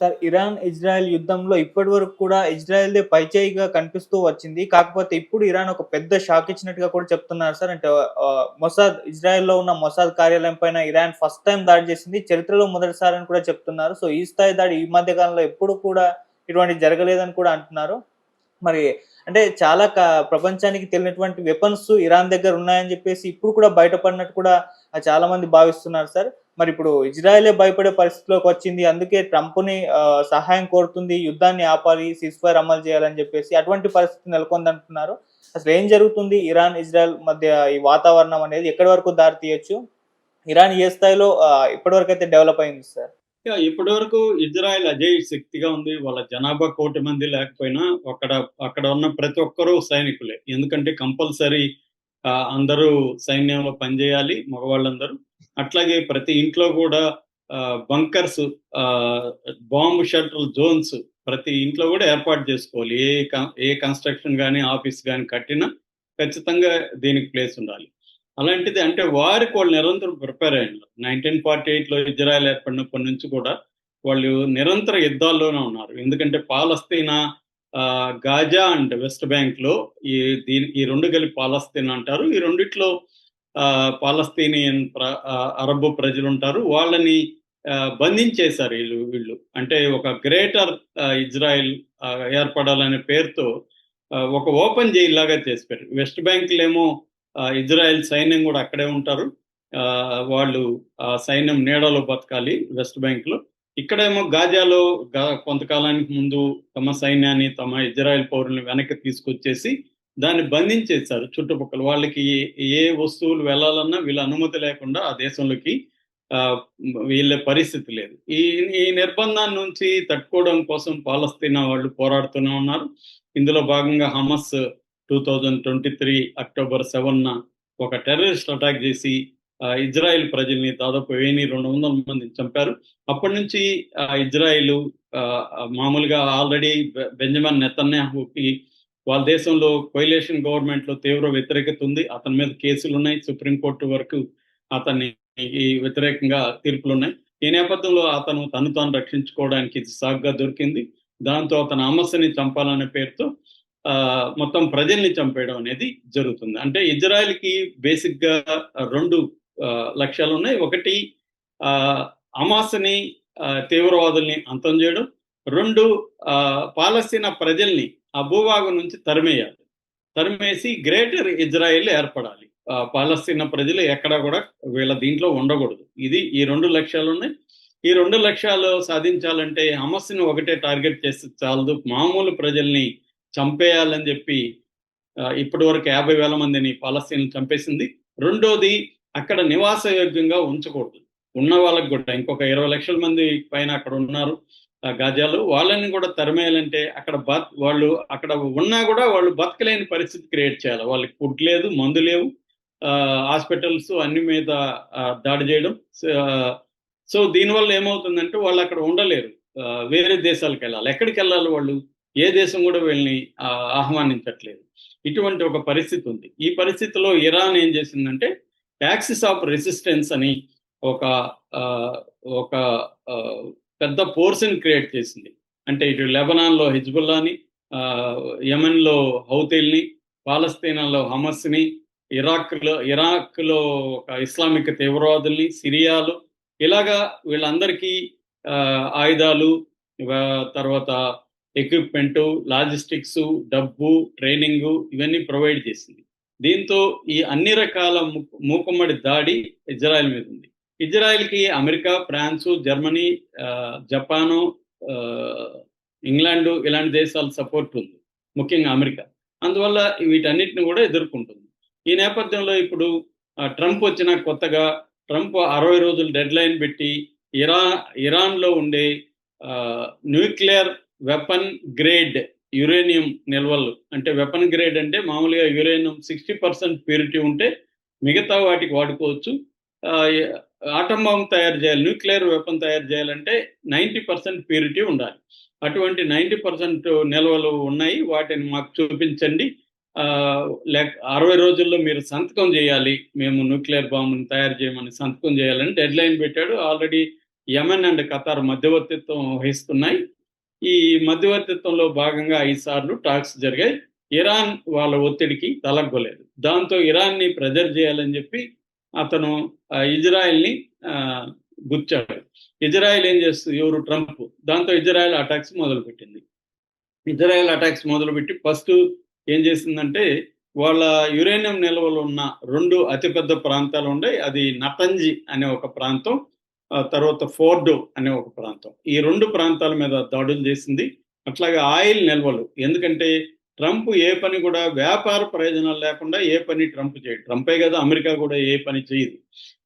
Sir Iran Israel యుద్ధంలో ఇప్పటి వరకు కూడా ఇజ్రాయెల్దే పైచేయిగా కనిపిస్తూ వచ్చింది. కాకపోతే ఇప్పుడు ఇరాన్ ఒక పెద్ద షాక్ ఇచ్చినట్టుగా కూడా చెప్తున్నారు సార్. అంటే మొసాద్ ఇజ్రాయెల్లో ఉన్న మొసాద్ కార్యాలయం పైన ఇరాన్ ఫస్ట్ టైం దాడి చేసింది. చరిత్రలో మొదటిసారి అని కూడా చెప్తున్నారు. సో ఈ స్థాయి దాడి ఈ మధ్య కాలంలో ఎప్పుడు కూడా ఇటువంటి జరగలేదని కూడా అంటున్నారు. మరి అంటే చాలా క- ప్రపంచానికి తెలియనటువంటి వెపన్స్ ఇరాన్ దగ్గర ఉన్నాయని చెప్పేసి ఇప్పుడు కూడా బయటపడినట్టు కూడా చాలా మంది భావిస్తున్నారు సార్. మరి ఇప్పుడు ఇజ్రాయలే భయపడే పరిస్థితిలోకి వచ్చింది. అందుకే ట్రంప్ని సహాయం కోరుతుంది యుద్ధాన్ని ఆపాలి సిస్ఫైర్ అమలు చేయాలని చెప్పేసి అటువంటి పరిస్థితి నెలకొందంటున్నారు. అసలు ఏం జరుగుతుంది? ఇరాన్ ఇజ్రాయెల్ మధ్య ఈ వాతావరణం అనేది ఎక్కడి వరకు దారి తీయొచ్చు? ఇరాన్ ఏ స్థాయిలో ఇప్పటివరకు ఇప్పటి వరకు అయితే డెవలప్ అయింది సార్? ఇప్పటి వరకు ఇజ్రాయెల్ అజయ్ శక్తిగా ఉంది. వాళ్ళ జనాభా కోటి మంది లేకపోయినా అక్కడ అక్కడ ఉన్న ప్రతి ఒక్కరూ సైనికులే. ఎందుకంటే కంపల్సరీ అందరూ సైన్యంలో పనిచేయాలి మగవాళ్ళందరూ. అట్లాగే ప్రతి ఇంట్లో కూడా బంకర్స్ బాంబు షెల్టర్ జోన్స్ ప్రతి ఇంట్లో కూడా ఏర్పాటు చేసుకోవాలి. ఏ ఏ కన్స్ట్రక్షన్ కానీ ఆఫీస్ కానీ కట్టినా ఖచ్చితంగా దీనికి ప్లేస్ ఉండాలి. అలాంటిది అంటే వారికి వాళ్ళు నిరంతరం ప్రిపేర్ అయినారు నైన్టీన్ ఫార్టీ ఎయిట్లో ఇజ్రాయెల్ ఏర్పడినప్పటి నుంచి కూడా వాళ్ళు నిరంతర యుద్ధాల్లోనే ఉన్నారు. ఎందుకంటే పాలస్తీనా ఆ, గాజా అండ్ వెస్ట్ బ్యాంక్లో ఈ దీని ఈ రెండు కలిపి పాలస్తీనా అంటారు. ఈ రెండిట్లో పాలస్తీనియన్ ప్ర ఆ, అరబ్ ప్రజలు ఉంటారు వాళ్ళని బంధించేశారు వీళ్ళు వీళ్ళు. అంటే ఒక గ్రేటర్ ఇజ్రాయెల్ ఏర్పడాలనే పేరుతో ఒక ఓపెన్ జైల్ లాగా చేసి పెట్టారు వెస్ట్ బ్యాంక్లేమో ఇజ్రాయెల్ సైన్యం కూడా అక్కడే ఉంటారు. ఆ, వాళ్ళు ఆ సైన్యం నీడలో బతకాలి వెస్ట్ బ్యాంక్లో. ఇక్కడేమో గాజాలో గా- కొంతకాలానికి ముందు తమ సైన్యాన్ని తమ ఇజ్రాయెల్ పౌరుల్ని వెనక్కి తీసుకొచ్చేసి దాన్ని బంధించేశారు చుట్టుపక్కల. వాళ్ళకి ఏ- ఏ వస్తువులు వెళ్ళాలన్నా వీళ్ళ అనుమతి లేకుండా ఆ దేశంలోకి ఆ, వీళ్ళ పరిస్థితి లేదు. ఈ ఈ నిర్బంధాన్ని నుంచి తట్టుకోవడం కోసం పాలస్తీనా వాళ్ళు పోరాడుతూనే ఉన్నారు. ఇందులో భాగంగా Hamas two thousand twenty three October seven ఒక టెర్రరిస్ట్ అటాక్ చేసి ఇజ్రాయెల్ ప్రజల్ని దాదాపు వెయ్యి రెండు వందల మందిని చంపారు. అప్పటి నుంచి ఆ, మామూలుగా ఆల్రెడీ బెంజమిన్ నెతన్యాహుకి వాళ్ళ దేశంలో కొయిలేషన్ గవర్నమెంట్లో తీవ్ర వ్యతిరేకత ఉంది. అతని మీద కేసులు ఉన్నాయి. సుప్రీంకోర్టు వరకు అతన్ని ఈ వ్యతిరేకంగా తీర్పులు ఉన్నాయి. ఈ నేపథ్యంలో అతను తను తాను రక్షించుకోవడానికి సాగ్గా దొరికింది. దాంతో అతను అమస్ని చంపాలనే పేరుతో ఆ, మొత్తం ప్రజల్ని చంపేయడం అనేది జరుగుతుంది. అంటే ఇజ్రాయెల్కి కి బేసిక్గా రెండు లక్ష్యాలు ఉన్నాయి. ఒకటి ఆ, తీవ్రవాదుల్ని అంతం చేయడం. రెండు ఆ, పాలస్తీనా ప్రజల్ని ఆ భూభాగం నుంచి తరిమేయాలి. తరిమేసి గ్రేటర్ ఇజ్రాయెల్ ఏర్పడాలి. పాలస్తీన పాలస్తీనా ప్రజలు ఎక్కడా కూడా వీళ్ళ దీంట్లో ఉండకూడదు. ఇది ఈ రెండు లక్ష్యాలు ఉన్నాయి. ఈ రెండు లక్ష్యాలు సాధించాలంటే హమస్ని ఒకటే టార్గెట్ చేస్తే చాలదు. మామూలు ప్రజల్ని చంపేయాలని చెప్పి ఇప్పటి వరకు యాభై వేల మందిని పాలస్తీన్ చంపేసింది. రెండోది అక్కడ నివాసయోగ్యంగా ఉంచకూడదు. ఉన్న వాళ్ళకి కూడా ఇంకొక ఇరవై లక్షల మంది పైన అక్కడ ఉన్నారు. గాజాలు వాళ్ళని కూడా తరిమేయాలంటే అక్కడ బత్ వాళ్ళు అక్కడ ఉన్నా కూడా వాళ్ళు బతకలేని పరిస్థితి క్రియేట్ చేయాలి. వాళ్ళకి ఫుడ్ లేదు మందు లేవు హాస్పిటల్స్ అన్ని మీద దాడి చేయడం. సో దీనివల్ల ఏమవుతుందంటే వాళ్ళు అక్కడ ఉండలేరు. వేరే దేశాలకు వెళ్ళాలి. ఎక్కడికి వెళ్ళాలి వాళ్ళు? ఏ దేశం కూడా వీళ్ళని ఆహ్వానించట్లేదు. ఇటువంటి ఒక పరిస్థితి ఉంది. ఈ పరిస్థితిలో ఇరాన్ ఏం చేసిందంటే యాక్సిస్ ఆఫ్ రెసిస్టెన్స్ అని ఒక ఒక పెద్ద ఫోర్స్ని క్రియేట్ చేసింది. అంటే ఇటు లెబనాన్లో హిజ్బుల్లాని యమన్లో యెమెన్లో హౌతీల్ని పాలస్తీనాలో హమస్ని ఇరాక్లో ఇరాక్లో ఒక ఇస్లామిక్ తీవ్రవాదుల్ని సిరియాలు ఇలాగా వీళ్ళందరికీ ఆయుధాలు తర్వాత ఎక్విప్మెంట్ లాజిస్టిక్స్ డబ్బు ట్రైనింగ్ ఇవన్నీ ప్రొవైడ్ చేసింది. దీంతో ఈ అన్ని రకాల మూకుమ్మడి దాడి ఇజ్రాయెల్ మీద ఉంది. ఇజ్రాయెల్కి America France Germany Japan England England ఇలాంటి దేశాల సపోర్ట్ ఉంది. ముఖ్యంగా అమెరికా. అందువల్ల వీటన్నిటిని కూడా ఎదుర్కొంటుంది. ఈ నేపథ్యంలో ఇప్పుడు ట్రంప్ వచ్చిన కొత్తగా ట్రంప్ అరవై రోజులు డెడ్ లైన్ పెట్టి ఇరా ఇరాన్లో ఉండే న్యూక్లియర్ వెపన్ గ్రేడ్ యురేనియం నిల్వలు అంటే వెపన్ గ్రేడ్ అంటే మామూలుగా యురేనియం సిక్స్టీ పర్సెంట్ ప్యూరిటీ ఉంటే మిగతా వాటికి వాడుకోవచ్చు. ఆటం బాంబు తయారు చేయాలి న్యూక్లియర్ వెపన్ తయారు చేయాలంటే నైంటీ పర్సెంట్ ప్యూరిటీ ఉండాలి. అటువంటి నైంటీ పర్సెంట్ నిల్వలు ఉన్నాయి వాటిని మాకు చూపించండి. లేక అరవై రోజుల్లో మీరు సంతకం చేయాలి మేము న్యూక్లియర్ బాంబుని తయారు చేయమని సంతకం చేయాలని డెడ్ లైన్ పెట్టాడు. ఆల్రెడీ యమన్ అండ్ ఖతార్ మధ్యవర్తిత్వం వహిస్తున్నాయి. ఈ మధ్యవర్తిత్వంలో భాగంగా ఐదు సార్లు టాక్స్ జరిగాయి. ఇరాన్ వాళ్ళ ఒత్తిడికి తలగ్గలేదు. దాంతో ఇరాన్ని ప్రెజర్ చేయాలని చెప్పి అతను ఇజ్రాయెల్ని గుచ్చాడు. ఇజ్రాయెల్ ఏం చేస్తుంది? ఎవరు? ట్రంప్. దాంతో ఇజ్రాయెల్ అటాక్స్ మొదలుపెట్టింది. ఇజ్రాయెల్ అటాక్స్ మొదలుపెట్టి ఫస్ట్ ఏం చేసిందంటే వాళ్ళ యురేనియం నిల్వలు ఉన్న రెండు అతిపెద్ద ప్రాంతాలు ఉన్నాయి. అది నతంజి అనే ఒక ప్రాంతం తర్వాత ఫోర్డో అనే ఒక ప్రాంతం. ఈ రెండు ప్రాంతాల మీద దాడులు చేసింది. అట్లాగే ఆయిల్ నిల్వలు. ఎందుకంటే ట్రంప్ ఏ పని కూడా వ్యాపార ప్రయోజనాలు లేకుండా ఏ పని ట్రంప్ చేయడు ట్రంపే కదా అమెరికా కూడా ఏ పని చేయదు.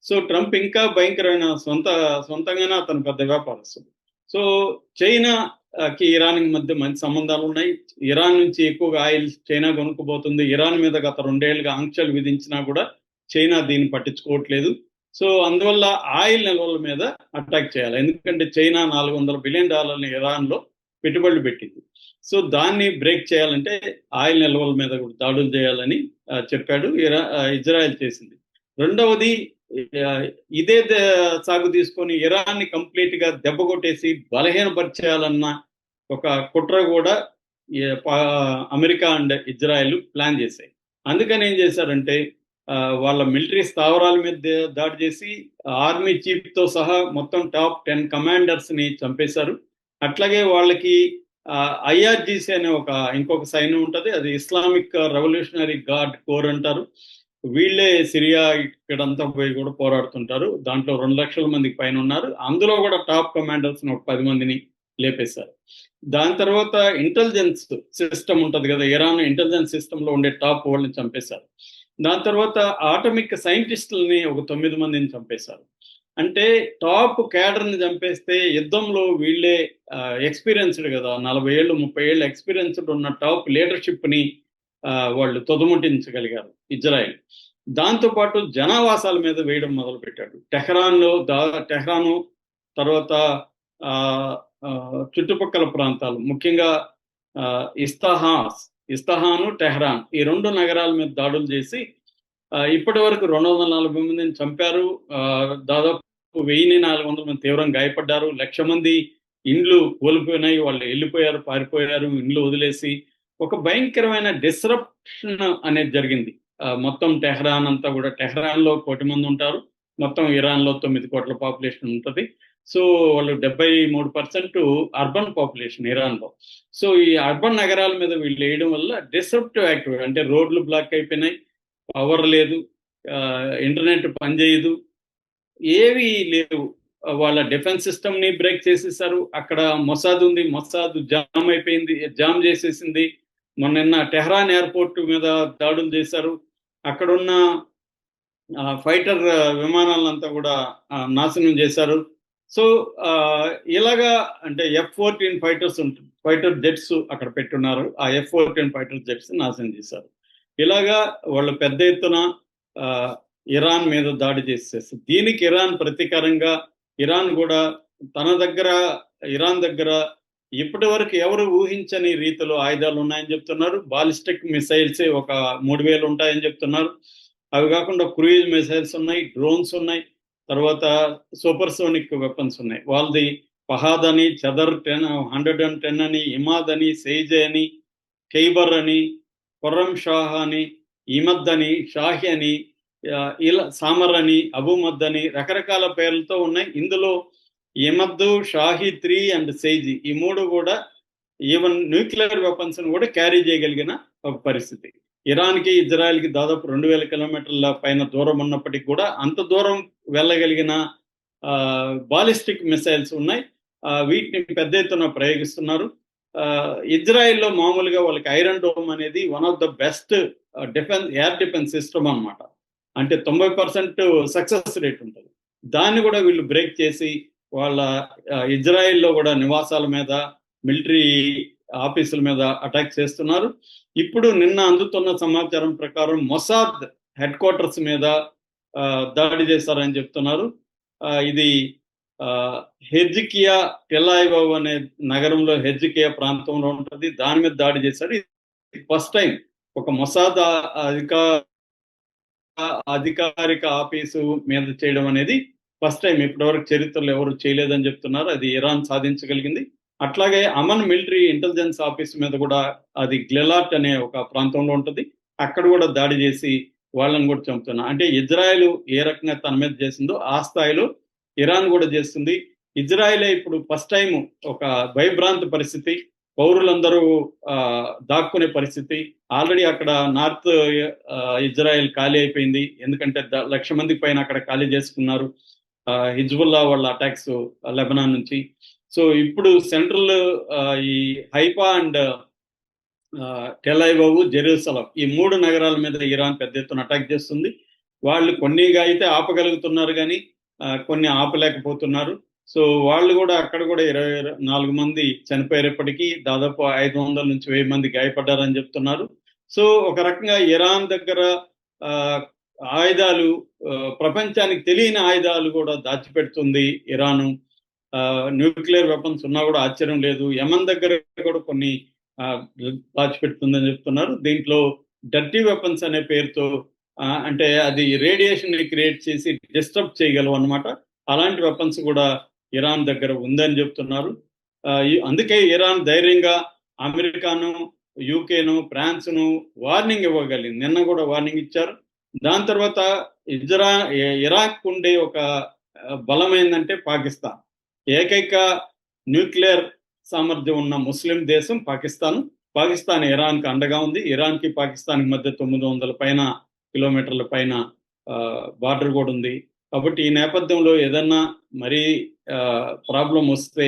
సో ట్రంప్ ఇంకా భయంకరమైన సొంత సొంతంగానే అతను పెద్ద వ్యాపారస్తుడు. సో చైనా కి ఇరాన్ మధ్య మంచి సంబంధాలు ఉన్నాయి. ఇరాన్ నుంచి ఎక్కువగా ఆయిల్ చైనా కొనుక్కుపోతుంది. ఇరాన్ మీద గత రెండేళ్ళుగా ఆంక్షలు విధించినా కూడా చైనా దీన్ని పట్టించుకోవట్లేదు. సో అందువల్ల ఆయిల్ నిల్వల మీద అటాక్ చేయాలి. ఎందుకంటే చైనా నాలుగు వందల బిలియన్ డాలర్ని ఇరాన్లో పెట్టుబడులు పెట్టింది. సో దాన్ని బ్రేక్ చేయాలంటే ఆయిల్ నిల్వల మీద కూడా దాడులు చేయాలని చెప్పాడు. ఇరా ఇజ్రాయెల్ చేసింది. రెండవది ఇదే సాగు తీసుకొని ఇరాన్ కంప్లీట్గా దెబ్బ కొట్టేసి బలహీనపరిచేయాలన్న ఒక కుట్ర కూడా అమెరికా అండ్ ఇజ్రాయెల్ ప్లాన్ చేశాయి. అందుకని ఏం చేశారంటే వాళ్ళ మిలిటరీ స్థావరాల మీద దాడి చేసి ఆర్మీ చీఫ్తో సహా మొత్తం టాప్ టెన్ కమాండర్స్ని చంపేశారు. అట్లాగే వాళ్ళకి ఐఆర్జీసీ అనే ఒక ఇంకొక సైన్యం ఉంటది. అది ఇస్లామిక్ రెవల్యూషనరీ గార్డ్ కోర్ అంటారు. వీళ్ళే సిరియా ఇక్కడంతా పోయి కూడా పోరాడుతుంటారు. దాంట్లో రెండు లక్షల మందికి పైన ఉన్నారు. అందులో కూడా టాప్ కమాండర్స్ ఒక పది మందిని లేపేశారు. దాని తర్వాత ఇంటెలిజెన్స్ సిస్టమ్ ఉంటుంది కదా. ఇరాన్ ఇంటెలిజెన్స్ సిస్టమ్లో ఉండే టాప్ వాళ్ళని చంపేశారు. దాని తర్వాత ఆటమిక్ సైంటిస్టులని ఒక తొమ్మిది మందిని చంపేశారు. అంటే టాప్ క్యాడర్ని చంపేస్తే యుద్ధంలో వీళ్ళే ఎక్స్పీరియన్స్డ్ కదా. నలభై ఏళ్ళు ముప్పై ఏళ్ళు ఎక్స్పీరియన్స్డ్ ఉన్న టాప్ లీడర్షిప్ని వాళ్ళు తొదముట్టించగలిగారు ఇజ్రాయెల్. దాంతో పాటు జనావాసాల మీద వేయడం మొదలుపెట్టాడు. టెహ్రాన్లో దా టెహ్రాను తర్వాత ఆ, చుట్టుపక్కల ప్రాంతాలు ముఖ్యంగా ఆ, ఇస్తహాను టెహ్రాన్ ఈ రెండు నగరాల మీద దాడులు చేసి ఇప్పటి వరకు రెండు వందల నలభై మందిని చంపారు. దాదాపు వెయ్యి నాలుగు వందల మంది తీవ్రంగా గాయపడ్డారు. లక్ష మంది ఇండ్లు కోల్పోయినాయి. వాళ్ళు వెళ్ళిపోయారు పారిపోయారు ఇండ్లు వదిలేసి. ఒక భయంకరమైన డిస్రప్షన్ అనేది జరిగింది. మొత్తం టెహ్రాన్ అంతా కూడా. టెహరాన్లో కోటి మంది ఉంటారు. మొత్తం ఇరాన్లో తొమ్మిది కోట్ల పాపులేషన్ ఉంటుంది. సో వాళ్ళు డెబ్బై మూడు పర్సెంట్ అర్బన్ పాపులేషన్ ఇరాన్లో. సో ఈ అర్బన్ నగరాల మీద వీళ్ళు వేయడం వల్ల డిస్రప్టివ్ యాక్టివ్ అంటే రోడ్లు బ్లాక్ అయిపోయినాయి. పవర్ లేదు. ఇంటర్నెట్ పనిచేయదు. ఏవి లేవు. వాళ్ళ డిఫెన్స్ సిస్టమ్ని బ్రేక్ చేసేసారు. అక్కడ మొసాద్ ఉంది. మొసాద్ జామ్ అయిపోయింది. జామ్ చేసేసింది. మొన్న టెహ్రాన్ ఎయిర్పోర్ట్ మీద దాడులు చేశారు. అక్కడున్న ఫైటర్ విమానాలంతా కూడా నాశనం చేశారు. సో ఇలాగా అంటే ఎఫ్ ఫోర్టీన్ ఫైటర్స్ ఉంటుంది ఫైటర్ జెట్స్ అక్కడ పెట్టున్నారు. ఆ ఎఫ్ ఫోర్టీన్ ఫైటర్ జెట్స్ నాశనం చేశారు. ఇలాగా వాళ్ళు పెద్ద ఎత్తున ఆ, ఇరాన్ మీద దాడి చేసేస్తుంది దీనికి ఇరాన్ ప్రతీకారంగా ఇరాన్ కూడా తన దగ్గర ఇరాన్ దగ్గర ఇప్పటి వరకు ఎవరు ఊహించని రీతిలో ఆయుధాలు ఉన్నాయని చెప్తున్నారు. బాలిస్టిక్ మిసైల్స్ ఒక మూడు వేలు ఉంటాయని చెప్తున్నారు. అవి కాకుండా క్రూయిజ్ మిసైల్స్ ఉన్నాయి డ్రోన్స్ ఉన్నాయి తర్వాత సూపర్ సోనిక్ వెపన్స్ ఉన్నాయి. వాళ్ళది ఫహాద్ అని చదర్ టెన్ హండ్రెడ్ అండ్ టెన్ అని ఇమాద్ అని సెయిజ్ అని ఖైబర్ అని ఖుర్రం షాహ్ అని ఇమద్ అని షాహి అని ఇలా సామర్ అని అబుమద్ అని రకరకాల పేర్లతో ఉన్నాయి. ఇందులో ఇమద్దు షాహి త్రీ అండ్ సెయిజి ఈ మూడు కూడా ఈవెన్ న్యూక్లియర్ వెపన్స్ కూడా క్యారీ చేయగలిగిన ఒక పరిస్థితి. ఇరాన్కి ఇజ్రాయెల్కి దాదాపు రెండు వేల కిలోమీటర్ల పైన దూరం ఉన్నప్పటికీ కూడా అంత దూరం వెళ్ళగలిగిన బాలిస్టిక్ మిసైల్స్ ఉన్నాయి. ఆ, వీటిని పెద్ద ఎత్తున ప్రయోగిస్తున్నారు. ఆ, ఇజ్రాయెల్లో మామూలుగా వాళ్ళకి ఐరన్ డోమ్ అనేది one of the best defence air defence system అన్నమాట. అంటే తొంభై పర్సెంట్ సక్సెస్ రేట్ ఉంటుంది. దాన్ని కూడా వీళ్ళు బ్రేక్ చేసి వాళ్ళ ఆ, ఇజ్రాయెల్లో కూడా నివాసాల మీద మిలిటరీ ఆఫీసుల మీద అటాక్ చేస్తున్నారు. ఇప్పుడు నిన్న అందుతున్న సమాచారం ప్రకారం మొసాద్ హెడ్ క్వార్టర్స్ మీద ఆ, దాడి చేశారని చెప్తున్నారు. ఆ, ఇది ఆ, హెజ్కియా టెలాయిబాబు అనే నగరంలో హెజ్కియా ప్రాంతంలో ఉంటుంది. దాని మీద దాడి చేశారు. ఇది ఫస్ట్ టైం ఒక మొసాద్ అధికార అధికారిక ఆఫీసు మీద చేయడం అనేది ఫస్ట్ టైం. ఇప్పటివరకు చరిత్రలో ఎవరు చేయలేదని చెప్తున్నారు. అది ఇరాన్ సాధించగలిగింది. అట్లాగే అమన్ మిలిటరీ ఇంటెలిజెన్స్ ఆఫీస్ మీద కూడా అది గ్లెలాట్ అనే ఒక ప్రాంతంలో ఉంటుంది. అక్కడ కూడా దాడి చేసి వాళ్ళని కూడా చంపుతున్నా. అంటే ఇజ్రాయెల్ ఏ రకంగా తన మీద చేసిందో ఆ స్థాయిలో ఇరాన్ కూడా చేస్తుంది. ఇజ్రాయెలే ఇప్పుడు ఫస్ట్ టైం ఒక భయభ్రాంత పరిస్థితి. పౌరులందరూ ఆ, దాక్కునే పరిస్థితి. ఆల్రెడీ అక్కడ నార్త్ ఇజ్రాయెల్ ఖాళీ అయిపోయింది. ఎందుకంటే లక్ష మంది పైన అక్కడ ఖాళీ చేసుకున్నారు ఆ, హిజ్బుల్లా వాళ్ళ అటాక్స్ లెబనాన్ నుంచి. సో ఇప్పుడు సెంట్రల్ ఈ హైపా అండ్ టెలైబాబు జెరూసలం ఈ మూడు నగరాల మీద ఇరాన్ పెద్ద ఎత్తున అటాక్ చేస్తుంది. వాళ్ళు కొన్నిగా అయితే ఆపగలుగుతున్నారు కానీ కొన్ని ఆపలేకపోతున్నారు. సో వాళ్ళు కూడా అక్కడ కూడా ఇరవై నాలుగు మంది చనిపోయేటప్పటికీ దాదాపు ఐదు వందల నుంచి వెయ్యి మంది గాయపడ్డారని చెప్తున్నారు. సో ఒక రకంగా ఇరాన్ దగ్గర ఆ, ఆయుధాలు ప్రపంచానికి తెలియని ఆయుధాలు కూడా దాచిపెడుతుంది ఇరాను. ఆ, న్యూక్లియర్ వెపన్స్ ఉన్నా కూడా ఆశ్చర్యం లేదు. యమన్ దగ్గర కూడా కొన్ని ఆ, దాచిపెడుతుందని చెప్తున్నారు. దీంట్లో డర్టీ వెపన్స్ అనే పేరుతో అంటే అది రేడియేషన్ని క్రియేట్ చేసి డిస్టర్బ్ చేయగలవు అనమాట అలాంటి వెపన్స్ కూడా ఇరాన్ దగ్గర ఉందని చెప్తున్నారు. ఆ, అందుకే ఇరాన్ ధైర్యంగా అమెరికాను యూకేను ఫ్రాన్స్ను వార్నింగ్ ఇవ్వగలిగింది. నిన్న కూడా వార్నింగ్ ఇచ్చారు. దాని తర్వాత ఇజ్రా ఇరాక్ ఉండే ఒక బలం ఏంటంటే పాకిస్తాన్. ఏకైక న్యూక్లియర్ సామర్థ్యం ఉన్న ముస్లిం దేశం పాకిస్తాన్. పాకిస్తాన్ ఇరాన్కి అండగా ఉంది. ఇరాన్కి పాకిస్తాన్కి మధ్య తొమ్మిది వందల పైన కిలోమీటర్ల పైన బార్డర్ కూడా ఉంది. కాబట్టి ఈ నేపథ్యంలో ఏదన్నా మరీ ప్రాబ్లం వస్తే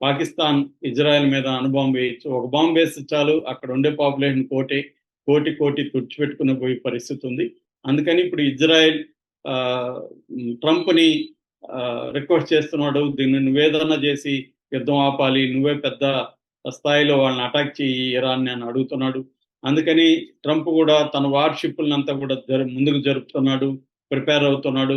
పాకిస్తాన్ ఇజ్రాయెల్ మీద అనుబాంబు వేయచ్చు. ఒక బాంబు వేస్తే చాలు అక్కడ ఉండే పాపులేషన్ కోటి కోటి కోటి తుడిచిపెట్టుకుని పోయే పరిస్థితి ఉంది. అందుకని ఇప్పుడు ఇజ్రాయెల్ ట్రంప్ని రిక్వెస్ట్ చేస్తున్నాడు. దీన్ని నువ్వేదన్నా చేసి యుద్ధం ఆపాలి నువ్వే పెద్ద స్థాయిలో వాళ్ళని అటాక్ చేయి ఇరాన్ అని అడుగుతున్నాడు. అందుకని ట్రంప్ కూడా తన వార్షిప్లంతా కూడా జరు ముందుకు జరుపుతున్నాడు ప్రిపేర్ అవుతున్నాడు.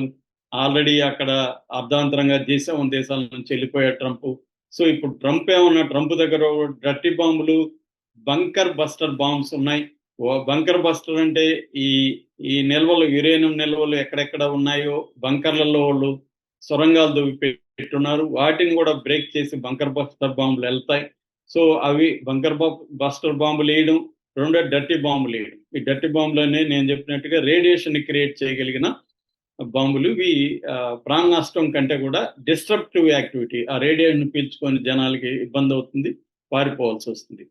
ఆల్రెడీ అక్కడ అర్ధాంతరంగా దేశం దేశాల నుంచి వెళ్ళిపోయాడు ట్రంప్. సో ఇప్పుడు ట్రంప్ ఏమన్నా ట్రంప్ దగ్గర డర్టీ బాంబులు బంకర్ బస్టర్ బాంబ్స్ ఉన్నాయి. బంకర్ బస్టర్ అంటే ఈ ఈ నిల్వలు యురేనియం నిల్వలు ఎక్కడెక్కడ ఉన్నాయో బంకర్లలో వాళ్ళు సొరంగాలు దొవ్వి పెట్టున్నారు. వాటిని కూడా బ్రేక్ చేసి బంకర్ బస్టర్ బాంబులు వెళ్తాయి. సో అవి బంకర్ బస్టర్ బాంబులు వేయడం రెండో డర్టీ బాంబులు వేయడం. ఈ డర్టీ బాంబులనే నేను చెప్పినట్టుగా రేడియేషన్ని క్రియేట్ చేయగలిగిన బాంబులు ఇవి ఆ, ప్రాణ నష్టం కంటే కూడా డిస్ట్రప్టివ్ యాక్టివిటీ ఆ రేడియేషన్ పీల్చుకొని జనాలకి ఇబ్బంది అవుతుంది పారిపోవాల్సి వస్తుంది.